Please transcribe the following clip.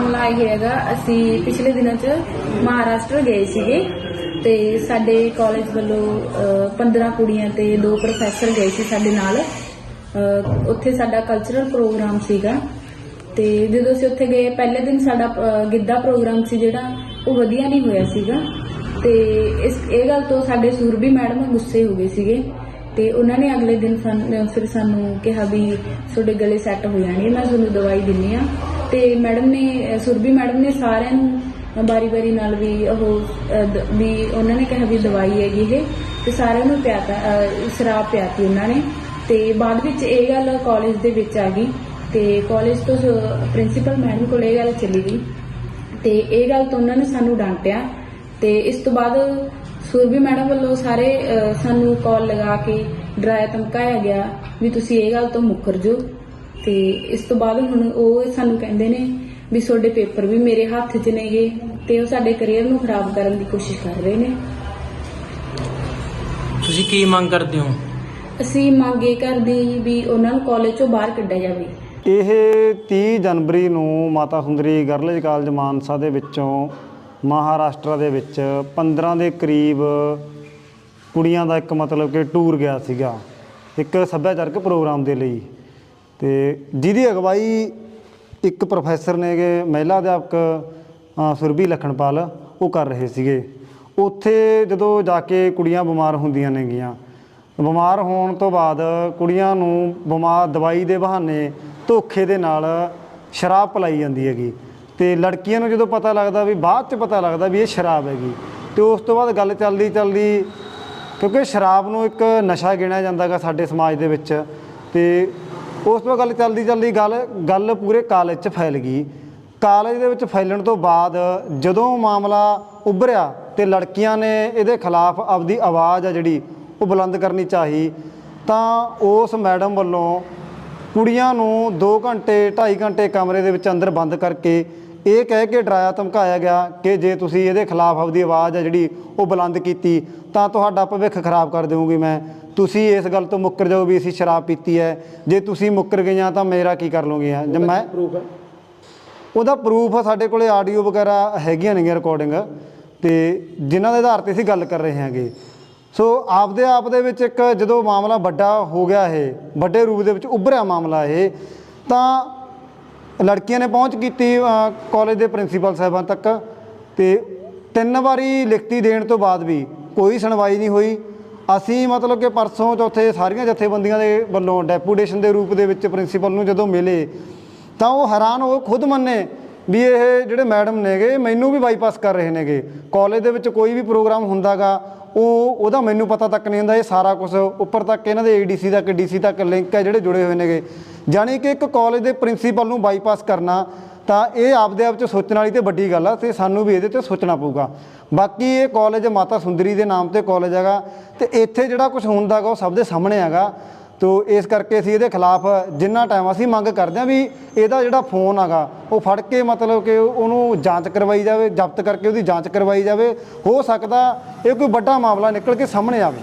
ਮਾਮਲਾ ਇਹ ਹੈਗਾ ਅਸੀਂ ਪਿਛਲੇ ਦਿਨਾਂ 'ਚ ਮਹਾਰਾਸ਼ਟਰ ਗਏ ਸੀਗੇ ਤੇ ਸਾਡੇ ਕਾਲਜ ਵੱਲੋਂ ਅ, 15 ਕੁੜੀਆਂ ਤੇ ਦੋ ਪ੍ਰੋਫੈਸਰ ਗਏ ਸੀ ਸਾਡੇ ਨਾਲ। ਉੱਥੇ ਸਾਡਾ ਕਲਚਰਲ ਪ੍ਰੋਗਰਾਮ ਸੀਗਾ ਤੇ ਜਦੋਂ ਅਸੀਂ ਉੱਥੇ ਗਏ ਪਹਿਲੇ ਦਿਨ ਸਾਡਾ ਗਿੱਧਾ ਪ੍ਰੋਗਰਾਮ ਸੀ ਜਿਹੜਾ ਉਹ ਵਧੀਆ ਨਹੀਂ ਹੋਇਆ ਸੀਗਾ। ਤੇ ਇਸ ਇਹ ਗੱਲ ਤੋਂ ਸਾਡੇ ਸੂਰਬੀ ਮੈਡਮ ਗੁੱਸੇ ਹੋ ਗਏ ਸੀਗੇ ਤੇ ਉਹਨਾਂ ਨੇ ਅਗਲੇ ਦਿਨ ਸਾਨੂੰ ਫਿਰ ਸਾਨੂੰ ਕਿਹਾ ਵੀ ਤੁਹਾਡੇ ਗਲੇ ਸੈੱਟ ਹੋ ਜਾਣਗੇ ਮੈਂ ਤੁਹਾਨੂੰ ਦਵਾਈ ਦਿੰਨੀ ਆ। ਤੇ ਮੈਡਮ ਨੇ ਅ, ਸੁਰਭੀ ਮੈਡਮ ਨੇ ਸਾਰਿਆਂ ਨੂੰ ਬਾਰੀ-ਬਾਰੀ ਨਾਲ ਵੀ ਉਹ ਵੀ ਉਹਨਾਂ ਨੇ ਕਿਹਾ ਵੀ ਦਵਾਈ ਹੈਗੀ ਇਹ ਤੇ ਸਾਰਿਆਂ ਨੂੰ ਪਿਆਤਾ ਅ, ਸ਼ਰਾਬ ਪਿਆਤੀ ਉਹਨਾਂ ਨੇ। ਤੇ ਬਾਅਦ ਵਿੱਚ ਇਹ ਗੱਲ ਕਾਲਜ ਦੇ ਵਿੱਚ ਆ ਗਈ ਤੇ ਕਾਲਜ ਤੋਂ ਪ੍ਰਿੰਸੀਪਲ ਮੈਡਮ ਕੋਲ ਇਹ ਗੱਲ ਚਲੀ ਗਈ। ਤੇ ਇਹ ਗੱਲ ਤੋਂ ਉਹਨਾਂ ਨੇ ਸਾਨੂੰ ਡਾਂਟਿਆ ਤੇ ਇਸ ਤੋਂ ਬਾਅਦ ਸੁਰਭੀ ਮੈਡਮ ਵੱਲੋਂ ਸਾਰੇ ਸਾਨੂੰ ਕਾਲ ਲਗਾ ਕੇ ਡਰਾਇਆ ਧਮਕਾਇਆ ਗਿਆ ਵੀ ਤੁਸੀਂ ਇਹ ਗੱਲ ਤੋਂ ਮੁੱਕਰ ਜੋ। ਤੇ ਇਸ ਤੋਂ ਬਾਅਦ ਹੁਣ ਉਹ ਸਾਨੂੰ ਕਹਿੰਦੇ ਨੇ ਵੀ ਤੁਹਾਡੇ ਪੇਪਰ ਵੀ ਮੇਰੇ ਹੱਥ 'ਚ ਨੇਗੇ ਤੇ ਉਹ ਸਾਡੇ ਕੈਰੀਅਰ ਨੂੰ ਖਰਾਬ ਕਰਨ ਦੀ ਕੋਸ਼ਿਸ਼ ਕਰ ਰਹੇ ਨੇ। ਤੁਸੀਂ ਕੀ ਮੰਗ ਕਰਦੇ ਹੋ? ਅਸੀਂ ਮੰਗ ਇਹ ਕਰਦੇ ਹਾਂ ਜੀ ਵੀ ਉਹਨਾਂ ਨੂੰ ਕਾਲਜ ਚੋਂ ਬਾਹਰ ਕੱਢਿਆ ਜਾਵੇ। ਇਹ 30 ਜਨਵਰੀ ਨੂੰ ਮਾਤਾ ਸੁੰਦਰੀ ਗਰਲਜ ਕਾਲਜ ਮਾਨਸਾ ਦੇ ਵਿੱਚੋਂ ਮਹਾਰਾਸ਼ਟਰ ਦੇ ਵਿੱਚ 15 ਦੇ ਕਰੀਬ ਕੁੜੀਆਂ ਦਾ ਇੱਕ ਮਤਲਬ ਕਿ ਟੂਰ ਗਿਆ ਸੀਗਾ। ਇੱਕ ਸੱਭਿਆਚਾਰਕ ਪ੍ਰੋਗਰਾਮ ਦੇ ਲਈ। ਤੇ ਜਿਹਦੀ ਅਗਵਾਈ ਇੱਕ ਪ੍ਰੋਫੈਸਰ ਨੇਗੇ, ਮਹਿਲਾ ਅਧਿਆਪਕ ਸੁਰਭੀ ਲਖਣਪਾਲ, ਉਹ ਕਰ ਰਹੇ ਸੀਗੇ। ਉੱਥੇ ਜਦੋਂ ਜਾ ਕੇ ਕੁੜੀਆਂ ਬਿਮਾਰ ਹੁੰਦੀਆਂ ਨੇਗੀਆਂ, ਬਿਮਾਰ ਹੋਣ ਤੋਂ ਬਾਅਦ ਕੁੜੀਆਂ ਨੂੰ ਬਿਮਾਰ ਦਵਾਈ ਦੇ ਬਹਾਨੇ ਧੋਖੇ ਦੇ ਨਾਲ ਸ਼ਰਾਬ ਪਲਾਈ ਜਾਂਦੀ ਹੈਗੀ। ਤੇ ਲੜਕੀਆਂ ਨੂੰ ਜਦੋਂ ਪਤਾ ਲੱਗਦਾ ਵੀ ਬਾਅਦ ਚ ਪਤਾ ਲੱਗਦਾ ਵੀ ਇਹ ਸ਼ਰਾਬ ਹੈਗੀ, ਤੇ ਉਸ ਤੋਂ ਬਾਅਦ ਗੱਲ ਚੱਲਦੀ ਚੱਲਦੀ ਕਿਉਂਕਿ ਸ਼ਰਾਬ ਨੂੰ ਇੱਕ ਨਸ਼ਾ ਗਿਣਿਆ ਜਾਂਦਾਗਾ ਸਾਡੇ ਸਮਾਜ ਦੇ ਵਿੱਚ। ਤੇ ਉਸ ਤੋਂ ਗੱਲ ਚੱਲਦੀ ਚੱਲਦੀ ਗੱਲ ਗੱਲ ਪੂਰੇ ਕਾਲਜ 'ਚ ਫੈਲ ਗਈ। ਕਾਲਜ ਦੇ ਵਿੱਚ ਫੈਲਣ ਤੋਂ ਬਾਅਦ ਜਦੋਂ ਮਾਮਲਾ ਉੱਭਰਿਆ ਤੇ ਲੜਕੀਆਂ ਨੇ ਇਹਦੇ ਖਿਲਾਫ ਆਪਦੀ ਆਵਾਜ਼ ਆ ਜਿਹੜੀ ਉਹ ਬੁਲੰਦ ਕਰਨੀ ਚਾਹੀ, ਤਾਂ ਉਸ ਮੈਡਮ ਵੱਲੋਂ ਕੁੜੀਆਂ ਨੂੰ 2 ਘੰਟੇ 2.5 ਘੰਟੇ ਕਮਰੇ ਦੇ ਵਿੱਚ ਅੰਦਰ ਬੰਦ ਕਰਕੇ ਇਹ ਕਹਿ ਕੇ ਡਰਾਇਆ ਧਮਕਾਇਆ ਗਿਆ ਕਿ ਜੇ ਤੁਸੀਂ ਇਹਦੇ ਖਿਲਾਫ ਆਪਦੀ ਆਵਾਜ਼ ਆ ਜਿਹੜੀ ਉਹ ਬੁਲੰਦ ਕੀਤੀ ਤਾਂ ਤੁਹਾਡਾ ਭਵਿੱਖ ਖਰਾਬ ਕਰ ਦੇਵਾਂਗੀ ਮੈਂ। ਤੁਸੀਂ ਇਸ ਗੱਲ ਤੋਂ ਮੁੱਕਰ ਜਾਓ ਵੀ ਅਸੀਂ ਸ਼ਰਾਬ ਪੀਤੀ ਹੈ। ਜੇ ਤੁਸੀਂ ਮੁੱਕਰ ਗਈਆਂ ਤਾਂ ਮੇਰਾ ਕੀ ਕਰ ਲੋਗੇ ਆ ਜੇ ਮੈਂ ਉਹਦਾ ਪ੍ਰੂਫ ਸਾਡੇ ਕੋਲੇ ਆਡੀਓ ਵਗੈਰਾ ਹੈਗੀਆਂ ਨੇਗੀਆਂ ਰਿਕਾਰਡਿੰਗ ਤੇ ਜਿਨ੍ਹਾਂ ਦੇ ਆਧਾਰ ਤੇ ਅਸੀਂ ਗੱਲ ਕਰ ਰਹੇ ਹਾਂਗੇ। ਸੋ ਆਪਦੇ ਆਪ ਦੇ ਵਿੱਚ ਇੱਕ ਜਦੋਂ ਮਾਮਲਾ ਵੱਡਾ ਹੋ ਗਿਆ ਇਹ ਵੱਡੇ ਰੂਪ ਦੇ ਵਿੱਚ ਉੱਭਰਿਆ ਮਾਮਲਾ ਇਹ ਤਾਂ ਲੜਕੀਆਂ ਨੇ ਪਹੁੰਚ ਕੀਤੀ ਕਾਲਜ ਦੇ ਪ੍ਰਿੰਸੀਪਲ ਸਾਹਿਬਾਨ ਤੱਕ ਤੇ ਤਿੰਨ ਵਾਰੀ ਲਿਖਤੀ ਦੇਣ ਤੋਂ ਬਾਅਦ ਵੀ ਕੋਈ ਸੁਣਵਾਈ ਨਹੀਂ ਹੋਈ। ਅਸੀਂ ਮਤਲਬ ਕਿ ਪਰਸੋਂ ਚੌਥੇ ਸਾਰੀਆਂ ਜਥੇਬੰਦੀਆਂ ਦੇ ਵੱਲੋਂ ਡੈਪੂਟੇਸ਼ਨ ਦੇ ਰੂਪ ਦੇ ਵਿੱਚ ਪ੍ਰਿੰਸੀਪਲ ਨੂੰ ਜਦੋਂ ਮਿਲੇ ਤਾਂ ਉਹ ਹੈਰਾਨ, ਉਹ ਖੁਦ ਮੰਨੇ ਵੀ ਇਹ ਜਿਹੜੇ ਮੈਡਮ ਨੇਗੇ, ਮੈਨੂੰ ਵੀ ਬਾਈਪਾਸ ਕਰ ਰਹੇ ਨੇਗੇ। ਕਾਲਜ ਦੇ ਵਿੱਚ ਕੋਈ ਵੀ ਪ੍ਰੋਗਰਾਮ ਹੁੰਦਾਗਾ, ਉਹ, ਉਹਦਾ ਮੈਨੂੰ ਪਤਾ ਤੱਕ ਨਹੀਂ ਹੁੰਦਾ, ਇਹ ਸਾਰਾ ਕੁਝ ਉੱਪਰ ਤੱਕ ਇਹਨਾਂ ਦੇ ਏਡੀਸੀ ਤੱਕ ਡੀਸੀ ਤੱਕ ਲਿੰਕ ਹੈ ਜਿਹੜੇ ਜੁੜੇ ਹੋਏ ਨੇਗੇ। ਜਾਣੀ ਕਿ ਇੱਕ ਕਾਲਜ ਦੇ ਪ੍ਰਿੰਸੀਪਲ ਨੂੰ ਬਾਈਪਾਸ ਕਰਨਾ, ਤਾਂ ਇਹ ਆਪਦੇ ਆਪ ਚ ਸੋਚਣ ਵਾਲੀ ਤੇ ਵੱਡੀ ਗੱਲ ਆ, ਤੇ ਸਾਨੂੰ ਵੀ ਇਹਦੇ ਤੇ ਸੋਚਣਾ ਪਊਗਾ। ਬਾਕੀ ਇਹ ਕਾਲਜ ਮਾਤਾ ਸੁੰਦਰੀ ਦੇ ਨਾਮ ਤੇ ਕਾਲਜ ਹੈਗਾ, ਤੇ ਇੱਥੇ ਜਿਹੜਾ ਕੁਝ ਹੁੰਦਾਗਾ, ਉਹ ਸਭ ਦੇ ਸਾਹਮਣੇ ਹੈਗਾ। ਤੋ ਇਸ ਕਰਕੇ ਅਸੀਂ ਇਹਦੇ ਖਿਲਾਫ ਜਿੰਨਾ ਟਾਈਮ ਅਸੀਂ ਮੰਗ ਕਰਦੇ ਹਾਂ ਵੀ ਇਹਦਾ ਜਿਹੜਾ ਫੋਨ ਹੈਗਾ, ਉਹ ਫੜ ਕੇ ਮਤਲਬ ਕਿ ਉਹਨੂੰ ਜਾਂਚ ਕਰਵਾਈ ਜਾਵੇ, ਜ਼ਬਤ ਕਰਕੇ ਉਹਦੀ ਜਾਂਚ ਕਰਵਾਈ ਜਾਵੇ, ਹੋ ਸਕਦਾ ਇਹ ਕੋਈ ਵੱਡਾ ਮਾਮਲਾ ਨਿਕਲ ਕੇ ਸਾਹਮਣੇ ਆਵੇ।